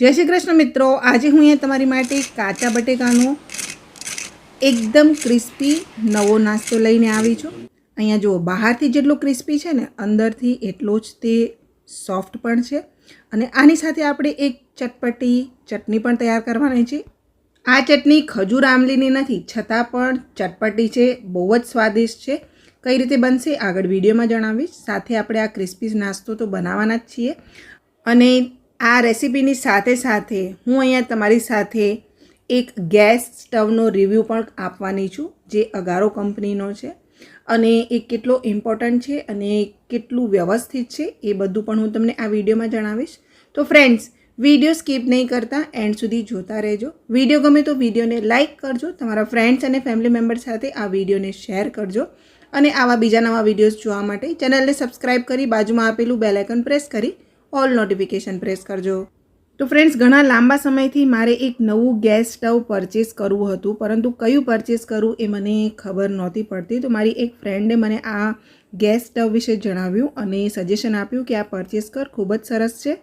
જય શ્રી કૃષ્ણ મિત્રો, આજે હું અહીંયા તમારી માટે કાચા બટેકાનો એકદમ ક્રિસ્પી નવો નાસ્તો લઈને આવી છું. અહીંયા જુઓ, બહારથી જેટલો ક્રિસ્પી છે ને, અંદરથી એટલો જ તે સોફ્ટ પણ છે. અને આની સાથે આપણે એક ચટપટી ચટણી પણ તૈયાર કરવાની છે. આ ચટણી ખજૂર આમલીની નથી, છતાં પણ ચટપટી છે, બહુ જ સ્વાદિષ્ટ છે. કઈ રીતે બનશે આગળ વિડીયોમાં જણાવીશ. સાથે આપણે આ ક્રિસ્પી નાસ્તો તો બનાવવાના જ છીએ. અને આ રેસીપીની સાથે સાથે હું અહીંયા તમારી સાથે એક ગેસ સ્ટવનો રિવ્યૂ પણ આપવાની છું, જે અગારો કંપનીનો છે. અને એ કેટલો ઇમ્પોર્ટન્ટ છે અને કેટલું વ્યવસ્થિત છે એ બધું પણ હું તમને આ વિડીયોમાં જણાવીશ. તો ફ્રેન્ડ્સ વીડિયો સ્કીપ નહીં કરતા, એન્ડ સુધી જોતા રહેજો. વીડિયો ગમે તો વિડીયોને લાઇક કરજો, તમારા ફ્રેન્ડ્સ અને ફેમિલી મેમ્બર સાથે આ વિડીયોને શેર કરજો. અને આવા બીજા નવા વિડીયોઝ જોવા માટે ચેનલને સબસ્ક્રાઇબ કરી બાજુમાં આપેલું બેલાઇકન પ્રેસ કરી ઓલ નોટિફિકેશન પ્રેસ કરજો. તો ફ્રેન્ડ્સ ઘણા લાંબા સમયથી મારે એક નવું ગેસ સ્ટવ પરચેસ કરવું હતું, પરંતુ કયું પરચેસ કરવું એ મને ખબર નહોતી પડતી. તો મારી એક ફ્રેન્ડે મને આ ગેસ સ્ટવ વિશે જણાવ્યું અને સજેશન આપ્યું કે આ પરચેસ કર, ખૂબ જ સરસ છે.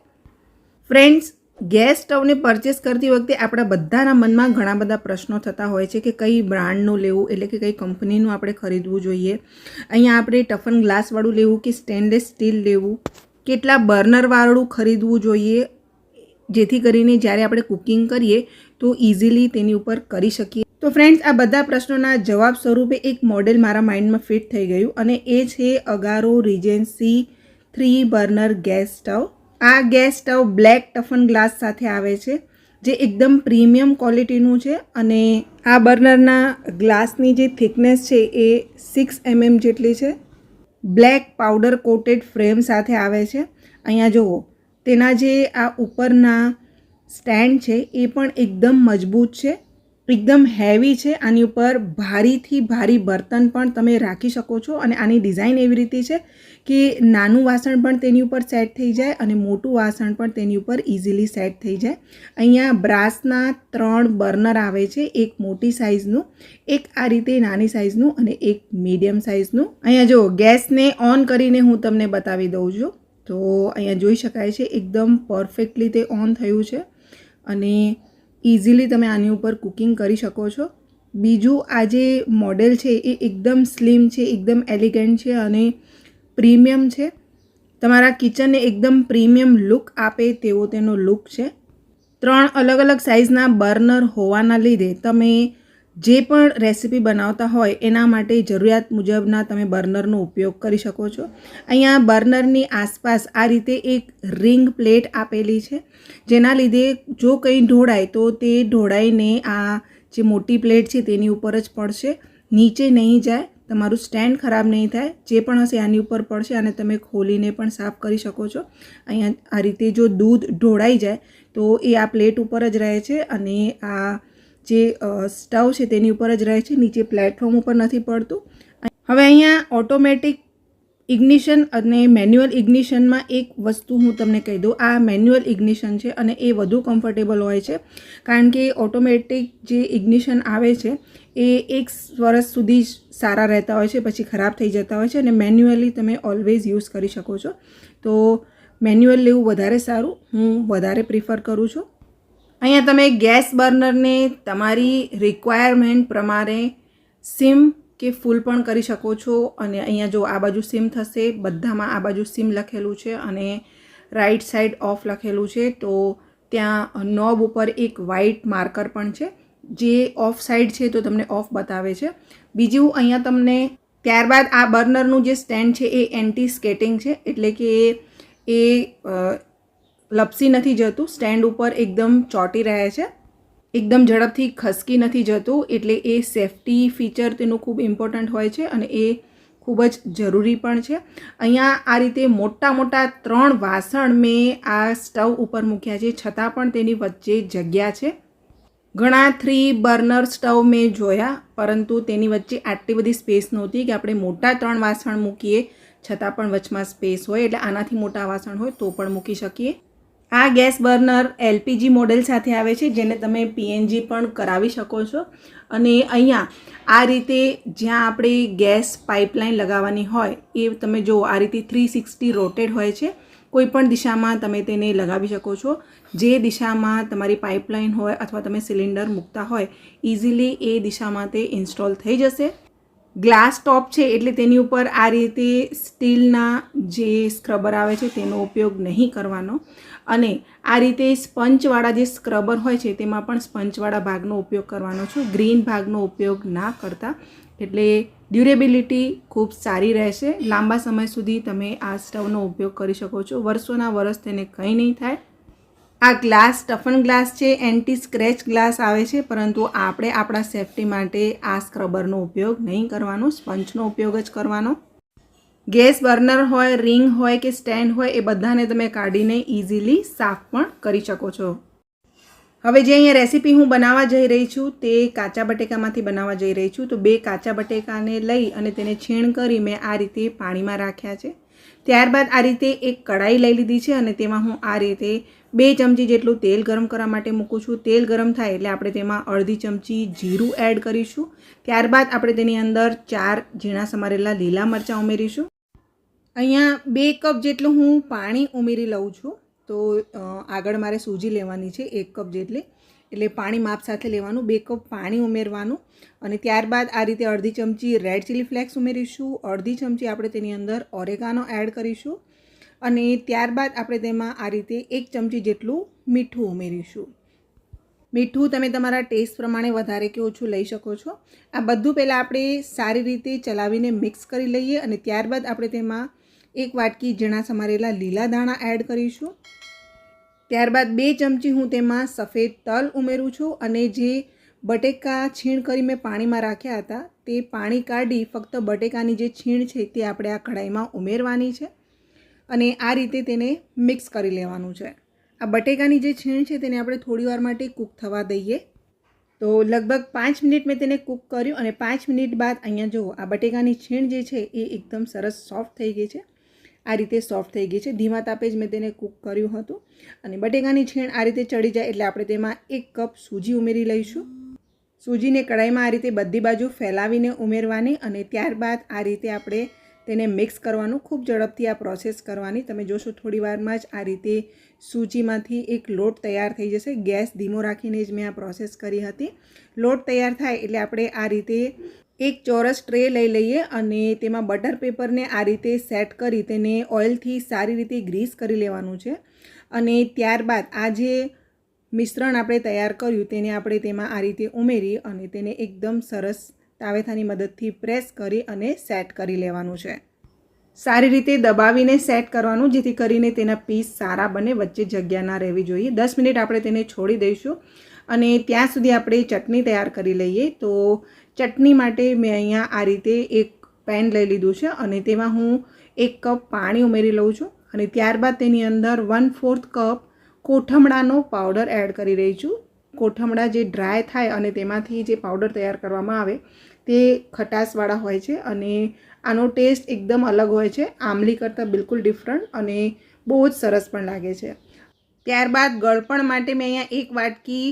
ફ્રેન્ડ્સ ગેસ સ્ટવને પરચેસ કરતી વખતે આપણા બધાના મનમાં ઘણા બધા પ્રશ્નો થતા હોય છે કે કઈ બ્રાન્ડનું લેવું, એટલે કે કઈ કંપનીનું આપણે ખરીદવું જોઈએ. અહીંયા આપણે ટફન ગ્લાસવાળું લેવું કે સ્ટેનલેસ સ્ટીલ લેવું? કેટલા બર્નરવાળું ખરીદવું જોઈએ, જેથી કરીને જ્યારે આપણે કુકિંગ કરીએ તો ઇઝીલી તેની ઉપર કરી શકીએ. તો ફ્રેન્ડ્સ, આ બધા પ્રશ્નોના જવાબ સ્વરૂપે એક મોડેલ મારા માઇન્ડમાં ફિટ થઈ ગયું અને એ છે અગારો Regency three burner gas stove. આ gas stove black toughen glass સાથે આવે છે, જે એકદમ પ્રીમિયમ ક્વોલિટીનું છે અને આ બર્નરના ગ્લાસની જે થિકનેસ છે એ સિક્સ એમએમ જેટલી છે. બ્લેક પાવડર કોટેડ ફ્રેમ સાથે આવે છે. અહીંયા જુઓ, તેના જે આ ઉપરના સ્ટેન્ડ છે, એ પણ એકદમ મજબૂત છે. એકદમ હેવી છે. આની ઉપર ભારીથી ભારી બર્તન પણ તમે રાખી શકો છો અને આની ડિઝાઇન એવી રીતે છે કે નાનું વાસણ પણ તેની ઉપર સેટ થઈ જાય અને મોટું વાસણ પણ તેની ઉપર ઇઝીલી સેટ થઈ જાય. અહીંયા બ્રાસના ત્રણ બર્નર આવે છે. એક મોટી સાઇઝનું એક આ રીતે નાની સાઇઝનું અને એક મીડિયમ સાઇઝનું અહીંયા જો ગેસને ઓન કરીને હું તમને બતાવી દઉં છું. તો અહીંયા જોઈ શકાય છે, એકદમ પરફેક્ટલી તે ઓન થયું છે. અને ઇઝીલી તમે આની ઉપર કુકિંગ કરી શકો છો. બીજું, આ જે મોડેલ છે એ એકદમ સ્લિમ છે, એકદમ એલિગન્ટ છે અને પ્રીમિયમ છે. તમારા કિચનને એકદમ પ્રીમિયમ લુક આપે તેવો તેનો લુક છે. ત્રણ અલગ અલગ સાઇઝના બર્નર હોવાના લીધે તમે જે પણ રેસીપી બનાવતા હોય એના માટે જરૂરિયાત મુજબના તમે બર્નરનો ઉપયોગ કરી શકો છો. અહીંયા બર્નરની આસપાસ આ રીતે એક રિંગ પ્લેટ આપેલી છે, જેના લીધે જો કંઈ ઢોળાય તો તે ઢોળાઈને આ જે મોટી પ્લેટ છે તેની ઉપર જ પડશે. નીચે નહીં જાય, તમારું સ્ટેન્ડ ખરાબ નહીં થાય, જે પણ હશે આની ઉપર પડશે અને તમે ખોલીને પણ સાફ કરી શકો છો. અહીંયા આ રીતે જો દૂધ ઢોળાઈ જાય તો એ આ પ્લેટ ઉપર જ રહે છે અને આ જે સ્ટવ છે તેની ઉપર જ રહે છે, નીચે પ્લેટફોર્મ ઉપર નથી પડતું. હવે અહીંયા ઓટોમેટિક ઇગ્નિશન અને મેન્યુઅલ ઇગ્નિશનમાં એક વસ્તુ હું તમને કહી દઉં. આ મેન્યુઅલ ઇગ્નિશન છે અને એ વધુ કમ્ફર્ટેબલ હોય છે. કારણ કે ઓટોમેટિક જે ઇગ્નિશન આવે છે, એ એક વર્ષ સુધી સારા રહેતા હોય છે, પછી ખરાબ થઈ જતા હોય છે અને મેન્યુઅલી તમે ઓલવેઝ યુઝ કરી શકો છો. તો મેન્યુઅલ લેવું વધારે સારું. હું વધારે પ્રિફર કરું છું. અહીંયા તમે ગેસ બર્નરને તમારી રિક્વાયરમેન્ટ પ્રમાણે સિમ કે ફૂલ પણ કરી શકો છો અને અહીંયા જો આ બાજુ સિમ થશે, બધામાં આ બાજુ સિમ લખેલું છે અને રાઈટ સાઈડ ઓફ લખેલું છે, તો ત્યાં નોબ ઉપર એક વ્હાઇટ માર્કર પણ છે. જે ઓફ સાઈડ છે તો તમને ઓફ બતાવે છે. બીજું અહીંયા તમને ત્યારબાદ આ બર્નરનું જે સ્ટેન્ડ છે એ એન્ટી સ્કેટિંગ છે, એટલે કે એ લપસી નથી જતું, સ્ટેન્ડ ઉપર એકદમ ચોંટી રહે છે. એકદમ ઝડપથી ખસકી નથી જતું, એટલે એ સેફટી ફીચર તેનું ખૂબ ઇમ્પોર્ટન્ટ હોય છે અને એ ખૂબ જ જરૂરી પણ છે. અહીંયા આ રીતે મોટા મોટા ત્રણ વાસણ મેં આ સ્ટવ ઉપર મૂક્યા છે, છતાં પણ તેની વચ્ચે જગ્યા છે. ઘણા થ્રી બર્નર સ્ટવ મેં જોયા, પરંતુ તેની વચ્ચે આટલી બધી સ્પેસ નહોતી કે આપણે મોટા ત્રણ વાસણ મૂકીએ, છતાં પણ વચમાં સ્પેસ હોય, એટલે આનાથી મોટા વાસણ હોય તો પણ મૂકી શકીએ. આ ગેસ બર્નર એલપીજી મોડેલ સાથે આવે છે, જેને તમે પીએનજી પણ કરાવી શકો છો. અને અહીંયા આ રીતે જ્યાં આપણે ગેસ પાઇપલાઇન લગાવવાની હોય, એ તમે જુઓ આ રીતે થ્રી સિક્સટી રોટેડ હોય છે કોઈપણ દિશામાં તમે તેને લગાવી શકો છો. જે દિશામાં તમારી પાઇપલાઇન હોય અથવા તમે સિલિન્ડર મૂકતા હોય, ઇઝીલી એ દિશામાં તે ઇન્સ્ટોલ થઈ જશે. ગ્લાસ ટોપ છે એટલે તેની ઉપર આ રીતે સ્ટીલના જે સ્ક્રબર આવે છે તેનો ઉપયોગ નહીં કરવાનો. અને આ રીતે સ્પંચવાળા જે સ્ક્રબર હોય છે તેમાં પણ સ્પંચવાળા ભાગનો ઉપયોગ કરવાનો છું. ગ્રીન ભાગનો ઉપયોગ ના કરતા. એટલે ડ્યુરેબિલિટી ખૂબ સારી રહેશે. લાંબા સમય સુધી તમે આ સ્ટવનો ઉપયોગ કરી શકો છો. વર્ષોના વર્ષ તેને કંઈ નહીં થાય. આ ગ્લાસ, ટફન ગ્લાસ છે એન્ટી સ્ક્રેચ ગ્લાસ આવે છે, પરંતુ આપણે આપણા સેફટી માટે આ સ્ક્રબરનો ઉપયોગ નહીં કરવાનો સ્પંચનો ઉપયોગ જ કરવાનો. ગેસ બર્નર હોય, રિંગ હોય કે સ્ટેન્ડ હોય, એ બધાને તમે કાઢીને ઇઝીલી સાફ પણ કરી શકો છો. હવે જે અહીંયા રેસીપી હું બનાવવા જઈ રહી છું, તે કાચા બટેકામાંથી બનાવવા જઈ રહી છું. તો બે કાચા બટેકાને લઈ અને તેને છીણ કરી મેં આ રીતે પાણીમાં રાખ્યા છે. ત્યારબાદ આ રીતે એક કઢાઈ લઈ લીધી છે અને તેમાં હું આ રીતે બે ચમચી જેટલું તેલ ગરમ કરવા માટે મૂકું છું. તેલ ગરમ થાય એટલે આપણે તેમાં અડધી ચમચી જીરું એડ કરીશું. ત્યારબાદ આપણે તેની અંદર ચાર ઝીણા સમારેલા લીલા મરચાં ઉમેરીશું. અહીંયા બે કપ જેટલું હું પાણી ઉમેરી લઉં છું. તો આગળ મારે સૂજી લેવાની છે. એક કપ જેટલી. એટલે પાણી માપ સાથે લેવાનું, બે કપ પાણી ઉમેરવાનું અને ત્યારબાદ આ રીતે અડધી ચમચી રેડ ચીલી ફ્લેક્સ ઉમેરીશું, અડધી ચમચી આપણે તેની અંદર ઓરેગાનો એડ કરીશું અને ત્યારબાદ આપણે તેમાં આ રીતે એક ચમચી જેટલું મીઠું ઉમેરીશું. મીઠું તમે તમારા ટેસ્ટ પ્રમાણે વધારે કે ઓછું લઈ શકો છો. આ બધું પહેલાં આપણે સારી રીતે ચલાવીને મિક્સ કરી લઈએ અને ત્યારબાદ આપણે તેમાં એક વાટકી ઝીણા સમારેલા લીલા દાણા એડ કરીશું. ત્યારબાદ બે ચમચી હું તેમાં સફેદ તલ ઉમેરું છું અને જે બટેકા છીણ કરી મેં પાણીમાં રાખ્યા હતા, તે પાણી કાઢી ફક્ત બટેકાની જે છીણ છે તે આપણે આ કઢાઈમાં ઉમેરવાની છે અને આ રીતે તેને મિક્સ કરી લેવાનું છે. આ બટેકાની જે છીણ છે તેને આપણે થોડીવાર માટે કૂક થવા દઈએ. તો લગભગ પાંચ મિનિટ મેં તેને કૂક કર્યું અને પાંચ મિનિટ બાદ અહીંયા જુઓ, આ બટેકાની છીણ જે છે એ એકદમ સરસ સોફ્ટ થઈ ગઈ છે. આ રીતે સોફ્ટ થઈ ગઈ છે. ધીમા તાપે જ મેં તેને કૂક કર્યું હતું. અને બટેકાની છીણ આ રીતે ચડી જાય એટલે આપણે તેમાં એક કપ સૂજી ઉમેરી લઈશું. સૂજીને કઢાઈમાં આ રીતે બધી બાજુ ફેલાવીને ઉમેરવાની અને ત્યારબાદ આ રીતે આપણે તેને મિક્સ કરવાનું. ખૂબ ઝડપથી આ પ્રોસેસ કરવાની. તમે જોશો થોડી વારમાં જ આ રીતે સૂજીમાંથી એક લોટ તૈયાર થઈ જશે. ગેસ ધીમો રાખીને જ મેં આ પ્રોસેસ કરી હતી. લોટ તૈયાર થાય એટલે આપણે આ રીતે એક ચોરસ ટ્રે લઈ લઈએ અને તેમાં બટર પેપરને આ રીતે સેટ કરી તેને ઓઇલથી સારી રીતે ગ્રીસ કરી લેવાનું છે. અને ત્યારબાદ આ જે મિશ્રણ આપણે તૈયાર કર્યું તેને આપણે તેમાં આ રીતે ઉમેરી અને તેને એકદમ સરસ તાવેથાની મદદથી પ્રેસ કરી અને સેટ કરી લેવાનું છે. સારી રીતે દબાવીને સેટ કરવાનું, જેથી કરીને તેના પીસ સારા બને, વચ્ચે જગ્યા ના રહેવી જોઈએ. દસ મિનિટ આપણે તેને છોડી દઈશું અને ત્યાં સુધી આપણે ચટણી તૈયાર કરી લઈએ. તો ચટણી માટે મેં અહીંયા આ રીતે એક પેન લઈ લીધું છે અને તેમાં હું એક કપ પાણી ઉમેરી લઉં છું અને ત્યારબાદ તેની અંદર વન ફોર્થ કપ કોઠમડાનો પાવડર એડ કરી રહી છું. કોઠમડા જે ડ્રાય થાય અને તેમાંથી જે પાવડર તૈયાર કરવામાં આવે તે ખટાશવાળા હોય છે અને આનો ટેસ્ટ એકદમ અલગ હોય છે. આમલી કરતાં બિલકુલ ડિફરન્ટ અને બહુ જ સરસ પણ લાગે છે. ત્યારબાદ ગળપણ માટે મેં અહીંયા એક વાટકી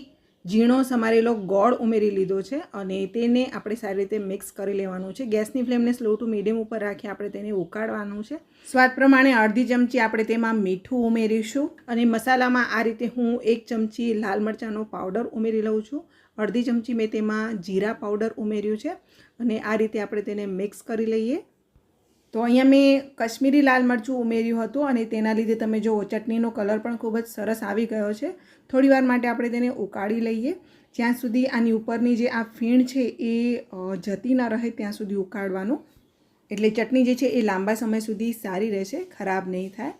ઝીણો સમારેલો ગોળ ઉમેરી લીધો છે અને તેને આપણે સારી રીતે મિક્સ કરી લેવાનું છે. ગેસની ફ્લેમને સ્લો ટુ મીડિયમ ઉપર રાખી આપણે તેને ઉકાળવાનું છે. સ્વાદ પ્રમાણે અડધી ચમચી આપણે તેમાં મીઠું ઉમેરીશું અને મસાલામાં આ રીતે હું એક ચમચી લાલ મરચાંનો પાવડર ઉમેરી લઉં છું. અડધી ચમચી મેં તેમાં જીરા પાવડર ઉમેર્યું છે અને આ રીતે આપણે તેને મિક્સ કરી લઈએ. તો અહીંયા મેં કશ્મીરી લાલ મરચું ઉમેર્યું હતું અને તેના લીધે તમે જુઓ ચટણીનો કલર પણ ખૂબ જ સરસ આવી ગયો છે. થોડીવાર માટે આપણે તેને ઉકાળી લઈએ. જ્યાં સુધી આની ઉપરની જે આ ફીણ છે એ જતી ના રહે ત્યાં સુધી ઉકાળવાનું. એટલે ચટણી જે છે એ લાંબા સમય સુધી સારી રહેશે, ખરાબ નહીં થાય.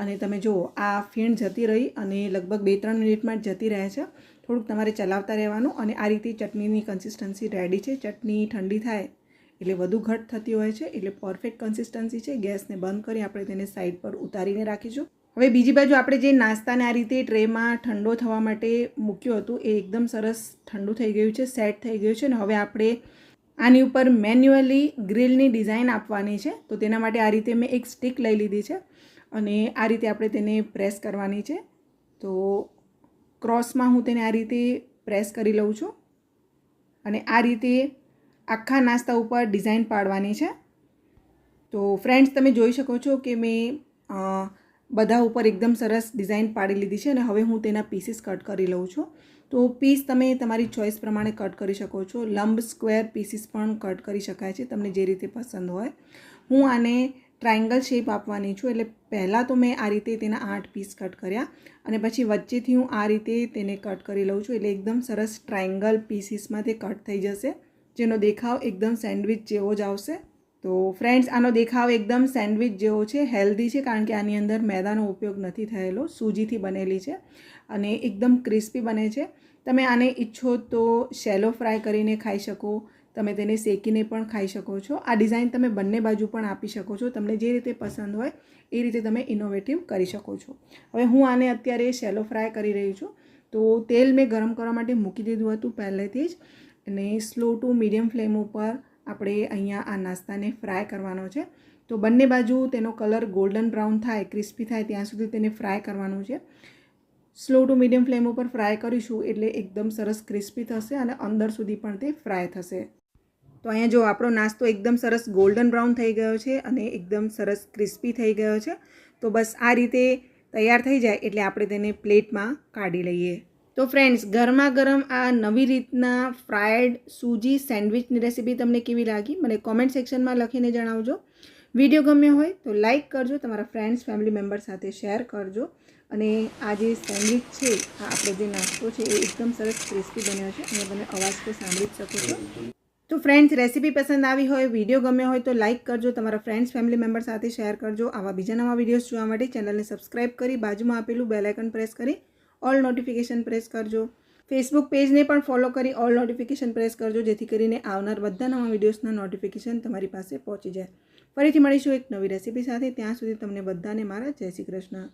અને તમે જુઓ આ ફીણ જતી રહી અને લગભગ બે ત્રણ મિનિટમાં જતી રહે છે. થોડુંક તમારે ચલાવતા રહેવાનું અને આ રીતે ચટણીની કન્સિસ્ટન્સી રેડી છે. ચટણી ઠંડી થાય એટલે વધુ ઘટ થતી હોય છે, એટલે પરફેક્ટ કન્સિસ્ટન્સી છે. ગેસને બંધ કરી આપણે તેને સાઈડ પર ઉતારીને રાખીશું. હવે બીજી બાજુ આપણે જે નાસ્તાને આ રીતે ટ્રેમાં ઠંડો થવા માટે મૂક્યું હતું, એ એકદમ સરસ ઠંડુ થઈ ગયું છે સેટ થઈ ગયું છે. અને હવે આપણે આની ઉપર મેન્યુઅલી ગ્રીલની ડિઝાઇન આપવાની છે. તો તેના માટે આ રીતે મેં એક સ્ટિક લઈ લીધી છે અને આ રીતે આપણે તેને પ્રેસ કરવાની છે. તો ક્રોસમાં હું તેને આ રીતે પ્રેસ કરી લઉં છું. અને આ રીતે આખા નાસ્તા ઉપર ડિઝાઇન પાડવાની છે. તો ફ્રેન્ડ્સ, તમે જોઈ શકો છો કે મેં બધા ઉપર એકદમ સરસ ડિઝાઇન પાડી લીધી છે અને હવે હું તેના પીસીસ કટ કરી લઉં છું. તો પીસ તમે તમારી ચોઈસ પ્રમાણે કટ કરી શકો છો. લંબ, સ્ક્વેર પીસીસ પણ કટ કરી શકાય છે તમને જે રીતે પસંદ હોય. હું આને ટ્રાયંગલ શેપ આપવાની છું એટલે પહેલાં તો મેં આ રીતે તેના આઠ પીસ કટ કર્યા અને પછી વચ્ચેથી હું આ રીતે તેને કટ કરી લઉં છું એટલે એકદમ સરસ ટ્રાયંગલ પીસીસમાં તે કટ થઈ જશે. જેનો દેખાવ એકદમ સેન્ડવિચ જેવો જ આવશે. તો ફ્રેન્ડ્સ, આનો દેખાવ એકદમ સેન્ડવિચ જેવો છે, હેલ્ધી છે, કારણ કે આની અંદર મેદાનો ઉપયોગ નથી થયેલો, સૂજીથી બનેલી છે અને એકદમ ક્રિસ્પી બને છે. તમે આને ઈચ્છો તો શેલો ફ્રાય કરીને ખાઈ શકો, તમે તેને શેકીને પણ ખાઈ શકો છો. આ ડિઝાઇન તમે બંને બાજુ પણ આપી શકો છો, તમને જે રીતે પસંદ હોય એ રીતે તમે ઇનોવેટિવ કરી શકો છો. હવે હું આને અત્યારે શેલો ફ્રાય કરી રહી છું. તો તેલ મેં ગરમ કરવા માટે મૂકી દીધું હતું પહેલેથી જ. અને સ્લો ટુ મીડિયમ ફ્લેમ ઉપર આપણે અહીંયા આ નાસ્તાને ફ્રાય કરવાનો છે. તો બંને બાજુ તેનો કલર ગોલ્ડન બ્રાઉન થાય, ક્રિસ્પી થાય, ત્યાં સુધી તેને ફ્રાય કરવાનું છે. સ્લો ટુ મીડિયમ ફ્લેમ ઉપર ફ્રાય કરીશું એટલે એકદમ સરસ ક્રિસ્પી થશે અને અંદર સુધી પણ તે ફ્રાય થશે. તો અહીંયા જો આપણો નાસ્તો એકદમ સરસ ગોલ્ડન બ્રાઉન થઈ ગયો છે અને એકદમ સરસ ક્રિસ્પી થઈ ગયો છે. તો બસ આ રીતે તૈયાર થઈ જાય એટલે આપણે તેને પ્લેટમાં કાઢી લઈએ. તો ફ્રેન્ડ્સ ગરમા ગરમ આ નવી રીતના ફ્રાયડ સૂજી સેન્ડવિચની રેસીપી તમને કેવી લાગી? મને કોમેન્ટ સેક્શનમાં લખીને જણાવજો. વીડિયો ગમ્યો હોય તો લાઇક કરજો, તમારા ફ્રેન્ડ્સ ફેમિલી મેમ્બર સાથે શેર કરજો. અને આ જે સેન્ડવિચ છે, આ આપણો જે નાસ્તો છે, એ એકદમ સરસ ક્રિસ્પી બન્યો છે. અને તમે અવાજ તો સાંભળી જ શકો છો. તો ફ્રેન્ડ્સ રેસીપી પસંદ આવી હોય વીડિયો ગમ્યો હોય તો લાઇક કરજો, તમારા ફ્રેન્ડ્સ ફેમિલી મેમ્બર સાથે શેર કરજો. આવા બીજા નવા વિડીયોઝ જોવા માટે ચેનલને સબસ્ક્રાઇબ કરી બાજુમાં આપેલું બેલાઇકન પ્રેસ કરી ઓલ નોટિફિકેશન પ્રેસ કરજો. ફેસબુક પેજને પણ ફોલો કરી ઓલ નોટિફિકેશન પ્રેસ કરજો, જેથી કરીને આવનાર બધા નવા વિડીયોઝના નોટિફિકેશન તમારી પાસે પહોંચી જાય. ફરીથી મળીશું એક નવી રેસીપી સાથે. ત્યાં સુધી તમને બધાને મારા જય શ્રી કૃષ્ણ.